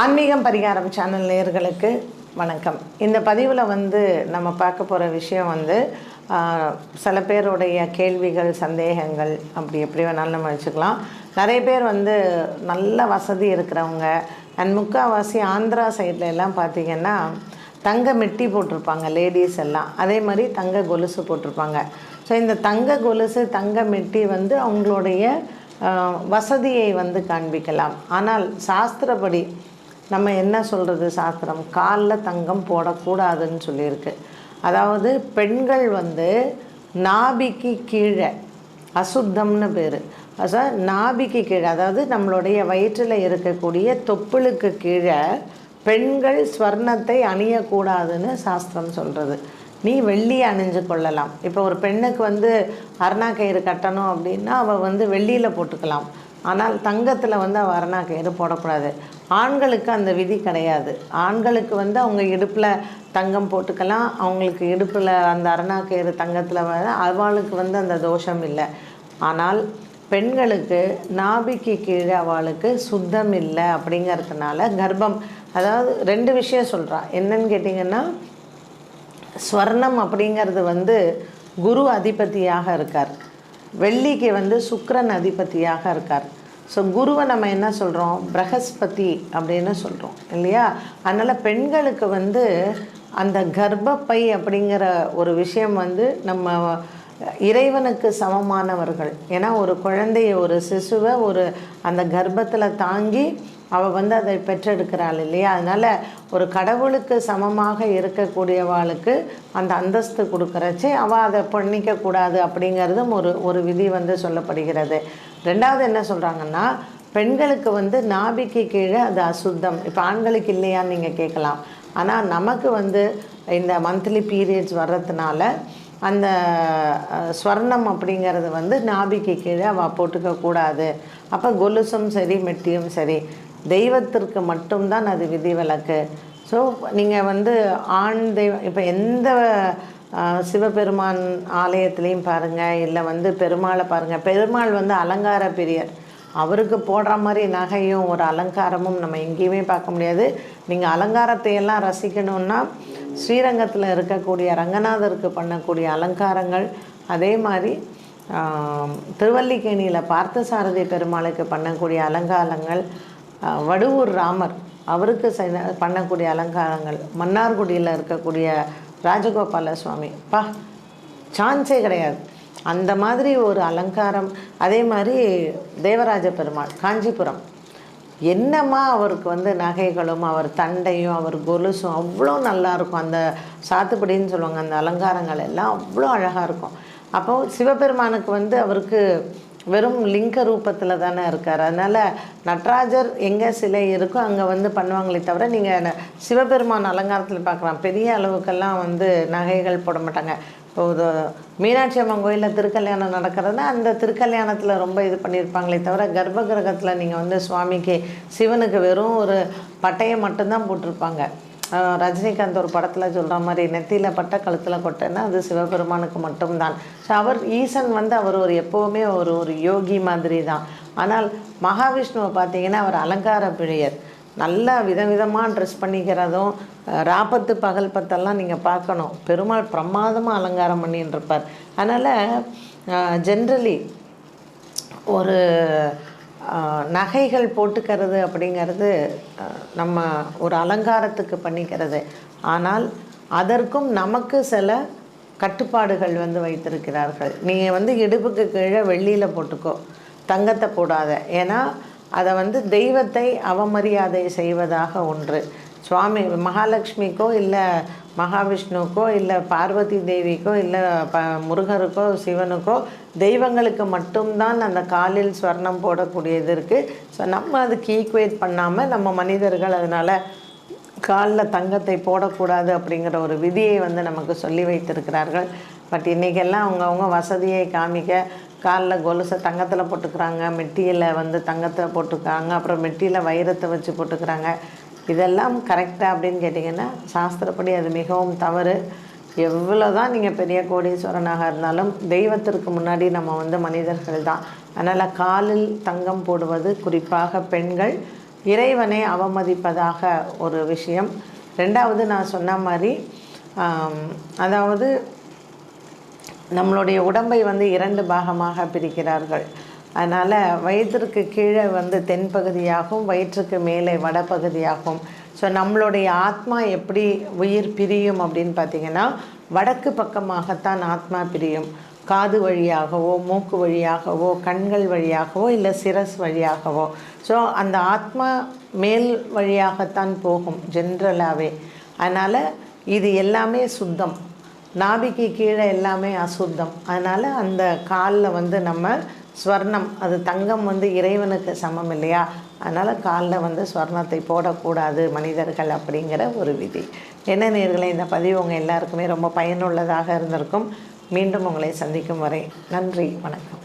ஆன்மீகம் பரிகாரம் சேனல் நேர்களுக்கு வணக்கம். இந்த பதிவில் வந்து நம்ம பார்க்க போகிற விஷயம் வந்து சில பேருடைய கேள்விகள் சந்தேகங்கள் அப்படி எப்படி வேணாலும் நம்ம வச்சுக்கலாம். நிறைய பேர் வந்து நல்ல வசதி இருக்கிறவங்க அண்ட் முக்கால்வாசி ஆந்திரா சைடில் எல்லாம் பார்த்திங்கன்னா தங்க மெட்டி போட்டிருப்பாங்க லேடிஸ் எல்லாம். அதே மாதிரி தங்க கொலுசு போட்டிருப்பாங்க. ஸோ இந்த தங்க கொலுசு தங்க மெட்டி வந்து அவங்களுடைய வசதியை வந்து காண்பிக்கலாம். ஆனால் சாஸ்திரப்படி நம்ம என்ன சொல்கிறது சாஸ்திரம்? காலில் தங்கம் போடக்கூடாதுன்னு சொல்லியிருக்கு. அதாவது பெண்கள் வந்து நாபிக்கு கீழே அசுத்தம்னு பேர். அதாவது நாபிக்கு கீழே அதாவது நம்மளுடைய வயிற்றில் இருக்கக்கூடிய தொப்புளுக்கு கீழே பெண்கள் ஸ்வர்ணத்தை அணியக்கூடாதுன்னு சாஸ்திரம் சொல்கிறது நீ வெள்ளி அணிஞ்சு கொள்ளலாம். இப்போ ஒரு பெண்ணுக்கு வந்து அருணா கயிறு கட்டணும் அப்படின்னா அவள் வந்து வெள்ளியில் போட்டுக்கலாம். ஆனால் தங்கத்தில் வந்து அவள் அருணா கயிறு போடக்கூடாது. ஆண்களுக்கு அந்த விதி கிடையாது. ஆண்களுக்கு வந்து அவங்க இடுப்பில் தங்கம் போட்டுக்கலாம். அவங்களுக்கு இடுப்பில் அந்த அரணா கயிறு தங்கத்தில் வர அவளுக்கு வந்து அந்த தோஷம் இல்லை. ஆனால் பெண்களுக்கு நாபிக்கு கீழே அவளுக்கு சுத்தம் இல்லை அப்படிங்கிறதுனால கர்ப்பம். அதாவது ரெண்டு விஷயம் சொல்கிறா என்னன்னு கேட்டிங்கன்னா ஸ்வர்ணம் அப்படிங்கிறது வந்து குரு அதிபதியாக இருக்கார். வெள்ளிக்கு வந்து சுக்கரன் அதிபதியாக இருக்கார். ஸோ குருவை நம்ம என்ன சொல்கிறோம் பிரகஸ்பதி அப்படின்னு சொல்கிறோம் இல்லையா? அதனால் பெண்களுக்கு வந்து அந்த கர்ப்பப்பை அப்படிங்கிற ஒரு விஷயம் வந்து நம்ம இறைவனுக்கு சமமானவர்கள். ஏன்னா ஒரு குழந்தைய ஒரு சிசுவை ஒரு அந்த கர்ப்பத்தில் தாங்கி அவள் வந்து அதை பெற்றெடுக்கிறாள் இல்லையா? அதனால் ஒரு கடவுளுக்கு சமமாக இருக்கக்கூடியவாளுக்கு அந்த அந்தஸ்து கொடுக்குறச்சே அவள் அதை பண்ணிக்கக்கூடாது அப்படிங்கிறதும் ஒரு ஒரு விதி வந்து சொல்லப்படுகிறது. ரெண்டாவது என்ன சொல்கிறாங்கன்னா பெண்களுக்கு வந்து நாபிக்கு கீழே அது அசுத்தம். இப்போ ஆண்களுக்கு இல்லையான்னு நீங்கள் கேட்கலாம். ஆனால் நமக்கு வந்து இந்த மந்த்லி பீரியட்ஸ் வர்றதுனால அந்த ஸ்வர்ணம் அப்படிங்கிறது வந்து நாபிக்கு கீழே அவள் போட்டுக்கக்கூடாது அப்போ கொலுசும் சரி மெட்டியும் சரி. தெய்வத்திற்கு மட்டும்தான் அது விதிவிலக்கு. ஸோ நீங்கள் வந்து ஆண் தெய்வம் இப்போ எந்த சிவபெருமான் ஆலயத்துலேயும் பாருங்கள் இல்லை வந்து பெருமாளை பாருங்கள் பெருமாள் வந்து அலங்கார பிரியர். அவருக்கு போடுற மாதிரி நகையும் ஒரு அலங்காரமும் நம்ம எங்கேயுமே பார்க்க முடியாது. நீங்கள் அலங்காரத்தை எல்லாம் ரசிக்கணுன்னா ஸ்ரீரங்கத்தில் இருக்கக்கூடிய ரங்கநாதருக்கு பண்ணக்கூடிய அலங்காரங்கள் அதே மாதிரி திருவல்லிக்கேணியில் பார்த்தசாரதி பெருமாளுக்கு பண்ணக்கூடிய அலங்காரங்கள் வடுவூர் ராமர் அவருக்கு செய்த- பண்ணக்கூடிய அலங்காரங்கள் மன்னார்குடியில் இருக்கக்கூடிய ராஜகோபால சுவாமி பா சான்ஸே கிடையாது. அந்த மாதிரி ஒரு அலங்காரம் அதே மாதிரி தேவராஜ பெருமாள் காஞ்சிபுரம். என்னம்மா அவருக்கு வந்து நகைகளும் அவர் தண்டையும் அவர் கொலுசும் அவ்வளோ நல்லா இருக்கும் அந்த சாத்துப்படின்னு சொல்லுவாங்க அந்த அலங்காரங்கள் எல்லாம் அவ்வளோ அழகாக இருக்கும். அப்போது சிவபெருமானுக்கு வந்து அவருக்கு வெறும் லிங்க ரூபத்தில் தானே இருக்கார். அதனால் நடராஜர் எங்கே சிலை இருக்கோ அங்கே வந்து பண்ணுவாங்களே தவிர நீங்கள் சிவபெருமான் அலங்காரத்தில் பார்க்கலாம். பெரிய அளவுக்கெல்லாம் வந்து நகைகள் போட மாட்டாங்க. இப்போ மீனாட்சி அம்மன் கோயிலில் திருக்கல்யாணம் நடக்கிறதுனா அந்த திருக்கல்யாணத்தில் ரொம்ப இது பண்ணியிருப்பாங்களே தவிர கர்ப்ப கிரகத்தில் நீங்கள் வந்து சுவாமிக்கு சிவனுக்கு வெறும் ஒரு பட்டையை மட்டும்தான் போட்டிருப்பாங்க. ரஜினிகாந்த் ஒரு படத்தில் சொல்கிற மாதிரி நெத்தியில் பட்ட கழுத்தில் கொட்டைன்னா அது சிவபெருமானுக்கு மட்டும்தான். ஸோ அவர் ஈசன் வந்து அவர் ஒரு எப்போவுமே ஒரு ஒரு யோகி மாதிரி தான் ஆனால் மகாவிஷ்ணுவை பார்த்தீங்கன்னா அவர் அலங்கார பிழையர். நல்லா விதவிதமாக ட்ரெஸ் பண்ணிக்கிறதும் ராபத்து ராப்பத்து பகல் பத்தெல்லாம் நீங்கள் பார்க்கணும். பெருமாள் பிரமாதமாக அலங்காரம் பண்ணின்னு இருப்பார். அதனால் ஜென்ரலி ஒரு நகைகள் போட்டுக்கிறது அப்படிங்கிறது நம்ம ஒரு அலங்காரத்துக்கு பண்ணிக்கிறது. ஆனால் அதற்கும் நமக்கு சில கட்டுப்பாடுகள் வந்து வைத்திருக்கிறார்கள். நீங்கள் வந்து இடுப்புக்கு கீழே வெள்ளியில் போட்டுக்கோ தங்கத்தை போடாத. ஏன்னா அதை வந்து தெய்வத்தை அவமரியாதை செய்வதாக ஒன்று. சுவாமி மகாலட்சுமிக்கோ இல்லை மகாவிஷ்ணுக்கோ இல்லை பார்வதி தேவிக்கோ இல்லை ப முருகருக்கோ சிவனுக்கோ தெய்வங்களுக்கு மட்டும்தான் அந்த காலில் ஸ்வர்ணம் போடக்கூடியது இருக்குது ஸோ நம்ம அதுக்கு ஈக்குவேட் பண்ணாமல் நம்ம மனிதர்கள் அதனால் காலில் தங்கத்தை போடக்கூடாது அப்படிங்கிற ஒரு விதியை வந்து நமக்கு சொல்லி வைத்திருக்கிறார்கள். பட் இன்றைக்கெல்லாம் அவங்கவுங்க வசதியை காமிக்க காலில் கொலுசை தங்கத்தில் போட்டுக்கிறாங்க மெட்டியில் வந்து தங்கத்தில் போட்டுக்கிறாங்க அப்புறம் மெட்டியில் வைரத்தை வச்சு போட்டுக்கிறாங்க. இதெல்லாம் கரெக்டாக அப்படின்னு கேட்டிங்கன்னா சாஸ்திரப்படி அது மிகவும் தவறு. எவ்வளோ தான் நீங்கள் பெரிய கோடீஸ்வரனாக இருந்தாலும் தெய்வத்திற்கு முன்னாடி நம்ம வந்து மனிதர்கள் தான். அதனால் காலில் தங்கம் போடுவது குறிப்பாக பெண்கள் இறைவனை அவமதிப்பதாக ஒரு விஷயம். ரெண்டாவது நான் சொன்ன மாதிரி அதாவது நம்மளுடைய உடம்பை வந்து இரண்டு பாகமாக பிரிக்கிறார்கள். அதனால் வயிற்றுக்கு கீழே வந்து தென்பகுதியாகவும் வயிற்றுக்கு மேலே வடபகுதியாகும். ஸோ நம்மளுடைய ஆத்மா எப்படி உயிர் பிரியும் அப்படின்னு பார்த்தீங்கன்னா வடக்கு பக்கமாகத்தான் ஆத்மா பிரியும். காது வழியாகவோ மூக்கு வழியாகவோ கண்கள் வழியாகவோ இல்லை சிரஸ் வழியாகவோ. ஸோ அந்த ஆத்மா மேல் வழியாகத்தான் போகும் ஜென்ரலாகவே அதனால் இது எல்லாமே சுத்தம். நாபிக்கு கீழே எல்லாமே அசுத்தம். அதனால் அந்த காலில் வந்து நம்ம ஸ்வர்ணம். அது தங்கம் வந்து இறைவனுக்கு சமம் இல்லையா? அதனால் காலில் வந்து ஸ்வர்ணத்தை போடக்கூடாது மனிதர்கள் அப்படிங்கிற ஒரு விதி. என்ன நேர்களை இந்த பதிவு உங்கள் எல்லாருக்குமே ரொம்ப பயனுள்ளதாக இருந்திருக்கும். மீண்டும் உங்களை சந்திக்கும் வரை நன்றி வணக்கம்.